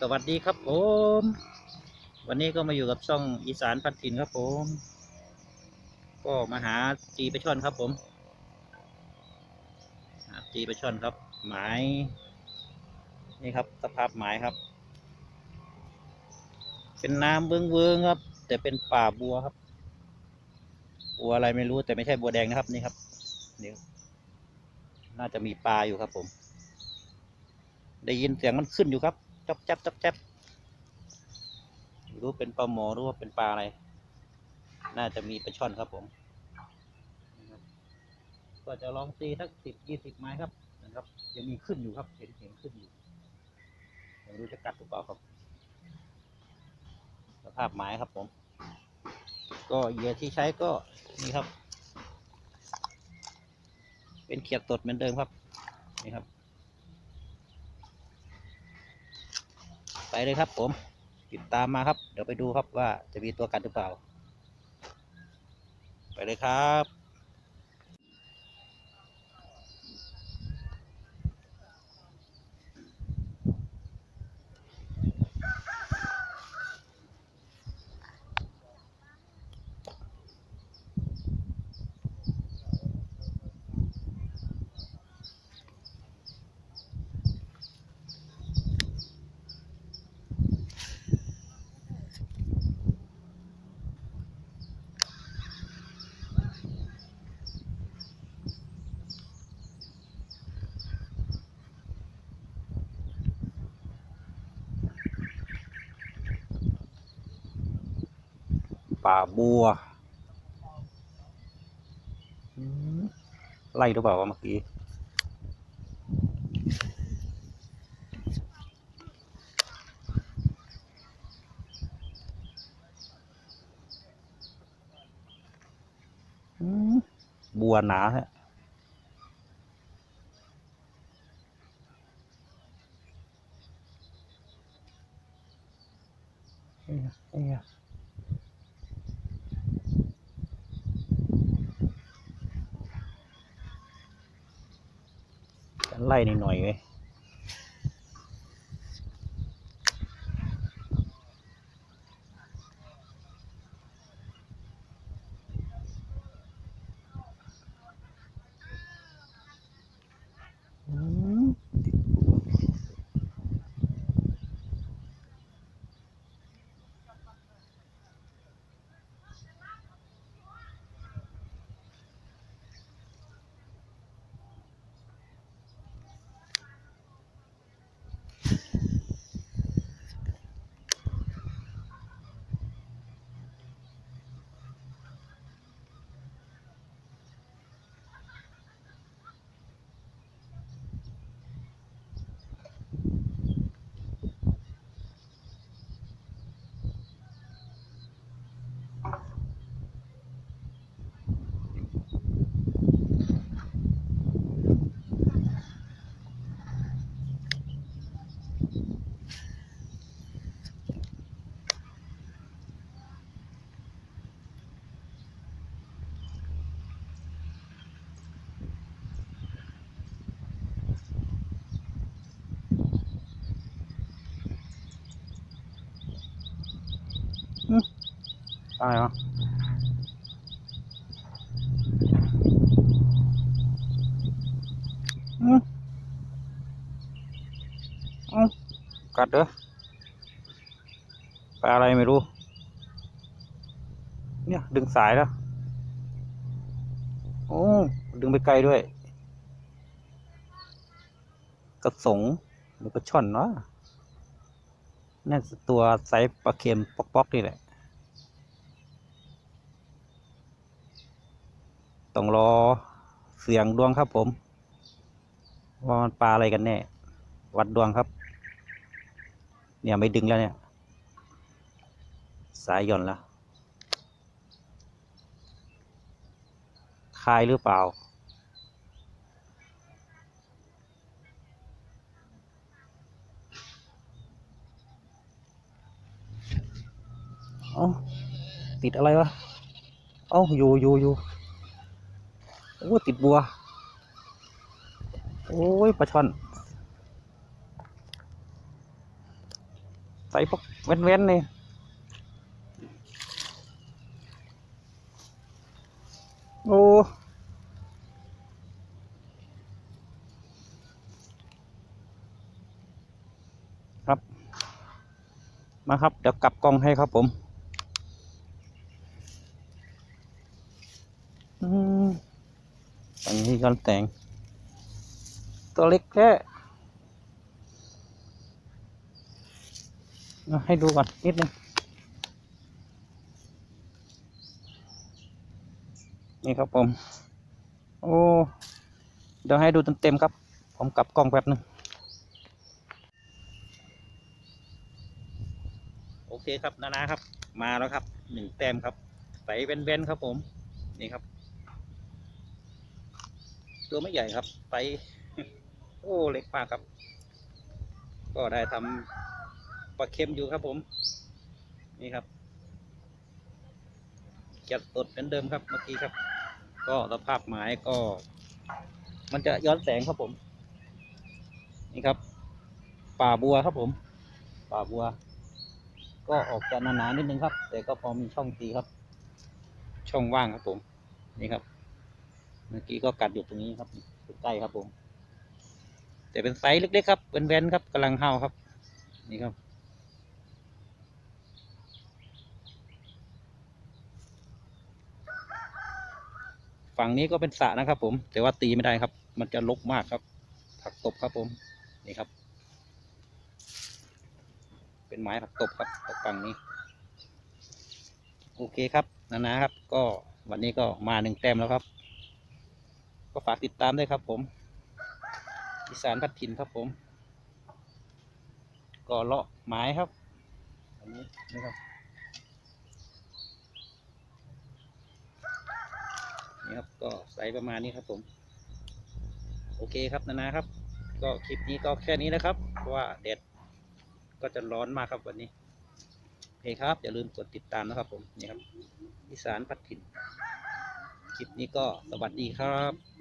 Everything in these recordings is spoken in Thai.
สวัสดีครับผม วันนี้ก็มาอยู่กับช่องอีสานพันถิ่นครับผม ก็มาหาจีปลาช่อนครับผมหาจีปลาช่อนครับ หมายนี่ครับสภาพหมายครับ เป็นน้ำเบื้องเวิงครับ แต่เป็นป่าบัวครับบัวอะไรไม่รู้แต่ไม่ใช่บัวแดงนะครับนี่ครับนี่น่าจะมีปลาอยู่ครับผม ได้ยินเสียงมันขึ้นอยู่ครับ จับจับจับจับรู้เป็นปลาหมอรือว่าเป็นปลาอะไร น่าจะมีปลาช่อนครับผม ก็จะลองตีสักสิบยี่สิบไม้ครับนะครับ ยังมีขึ้นอยู่ครับ เห็นเห็นขึ้นอยู่ไม่รู้จะกัดหรือเปล่าครับ สภาพไม้ครับผม ก็เหยื่อที่ใช้ก็นี่ครับ เป็นเขียดตดเหมือนเดิมครับ นี่ครับ ไปเลยครับผม ติดตามมาครับ เดี๋ยวไปดูครับว่าจะมีตัวกันหรือเปล่า ไปเลยครับ ป่าบัวไล่หรือเปล่าวะเมื่อกี้บัวหนาฮะเอ้ยเอ้ยกันไล่นิด หน่อยๆเว้ย ไรวะอืมเอ้ากัดเหรอปลาอะไรไม่รู้ เนี่ย ดึงสายแล้ว โอ้ ดึงไปไกลด้วย กระสงหรือกระช่อนเนาะน่าจะตัวไซส์ปลาเค็มป๊อกๆนี่แหละ ต้องรอเสียงดวงครับผมว่ามันปลาอะไรกันแน่ วัดดวงครับ เนี่ยไม่ดึงแล้วเนี่ย สายหย่อนแล้วคลายหรือเปล่า เอ้าติดอะไรวะ เอ้าอยู่อยู่อยู่ โอ้ติดบัว โอ้ยปลาช่อน ใส่พวกเว้นๆนี่โอ้ครับมาครับ เดี๋ยวกลับกล้องให้ครับผม อืม อันนี้กันแต่งตัวเล็กแค่ให้ดูก่อนนิดนึงนี่ครับผม โอ้ เดี๋ยวให้ดูเต็มๆครับ ผมกลับกล้องแป๊บนึง โอเคครับนานาครับ มาแล้วครับหนึ่งแต้มครับ ใส่เว้นๆครับผม นี่ครับ ตัวไม่ใหญ่ครับ ไป โอ้เล็กมากครับ ก็ได้ทำปลาเค็มอยู่ครับผม นี่ครับจัดสดเหมือนเดิมครับเมื่อกี้ครับ ก็สภาพหมายก็ มันจะย้อนแสงครับผม นี่ครับ ป่าบัวครับผม ป่าบัว ก็ออกจะหนาๆนิดนึงครับ แต่ก็พอมีช่องตีครับ ช่องว่างครับผม นี่ครับ เมื่อกี้ก็กัดอยู่ตรงนี้ครับใกล้ครับผม แต่เป็นไซส์เล็กๆครับเป็นแวนครับกำลังเห่าครับ นี่ครับ ฝั่งนี้ก็เป็นสระนะครับ ผม แต่ว่าตีไม่ได้ครับ มันจะลกมากครับ ผักตบครับผม นี่ครับ เป็นไม้ผักตบครับฝั่งนี้ โอเคครับนานาครับ ก็วันนี้ก็มาหนึ่งแต้มแล้วครับ ก็ฝากติดตามด้วยครับผมอีสานพัดถิ่นครับผมก็เลาะไม้ครับ อันนี้นะครับนี่ครับก็ใส่ประมาณนี้ครับผม โอเคครับนานาครับ ก็คลิปนี้ก็แค่นี้นะครับ เพราะว่าแดดก็จะร้อนมากครับวันนี้โอเคครับ อย่าลืมกดติดตามนะครับผมนี่ครับอีสานพัดถิ่นคลิปนี้ก็สวัสดีครับ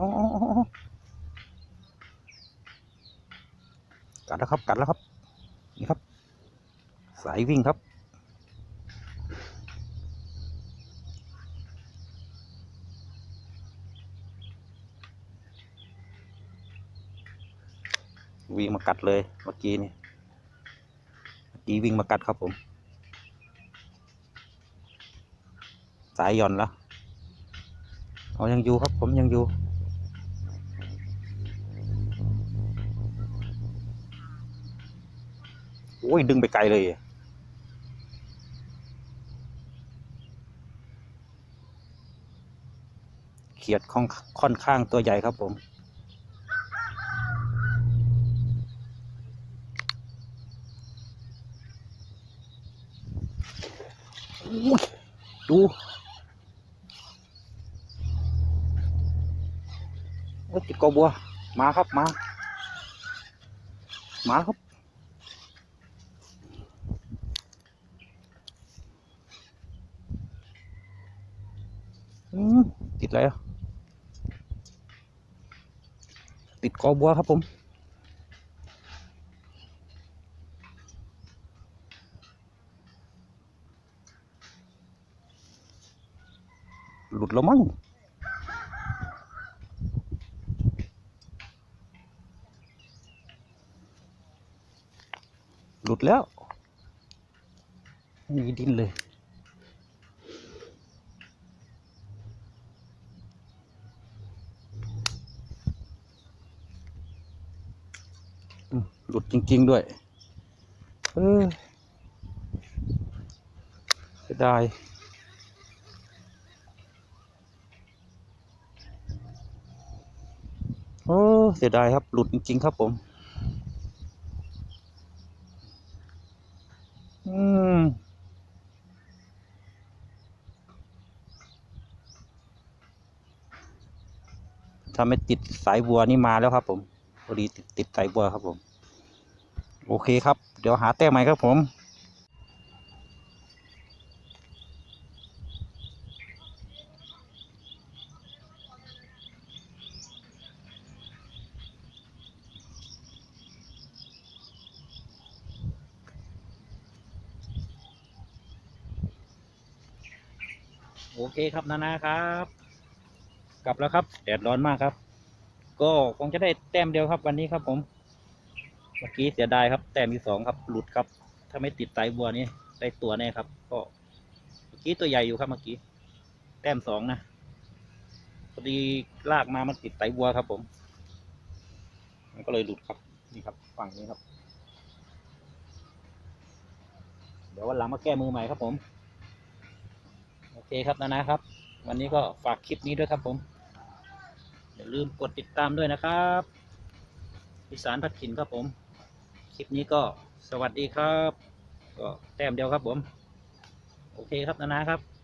อ๋อกัดแล้วครับ กัดแล้วครับ นี่ครับ สายวิ่งครับ วิ่งมากัดเลยเมื่อกี้นี่เมื่อกี้วิ่งมากัดครับผม สายหย่อนแล้ว เอายังอยู่ครับผมยังอยู่ อ้ยดึงไปไกลเลยเขียดค่อนค่อนข้างตัวใหญ่ครับผมดูโอ้ยติดกอบัว มาครับ มา มาครับ อืมติ ดอะไรอะติดกอบัวครับผมหลุดแล้วมั้งหลุดแล้วไม่มีดินเลย หลุดจริง ๆ ด้วย เออจะได้โอ้เสียดายครับ หลุดจริง ๆ ครับผม อืม ถ้าไม่ติดสายบัวนี่มาแล้วครับผมพอดีติดสายบัวครับผม โอเคครับ เดี๋ยวหาแต้มใหม่ครับผมโอเคครับนานาครับ กลับแล้วครับแดดร้อนมากครับ ก็คงจะได้แต้มเดียวครับวันนี้ครับผม เมื่อกี้เสียดายครับ แต้มที่สองครับ หลุดครับ ถ้าไม่ติดสายบัวนี่ได้ตัวแน่ครับ ก็เมื่อกี้ตัวใหญ่อยู่ครับเมื่อกี้ แต้มสองนะพอดีลากมามันติดสายบัวครับ ผม มันก็เลยหลุดครับ นี่ครับ ฝั่งนี้ครับ เดี๋ยววันหลังมาแก้มือใหม่ครับผม โอเคครับนานะครับ วันนี้ก็ฝากคลิปนี้ด้วยครับผม อย่าลืมกดติดตามด้วยนะครับอีสานพัดถิ่นครับผม ลิปนี้ก็สวัสดีครับ ก็แต้มเดียวครับผม โอเคครับนานาครับ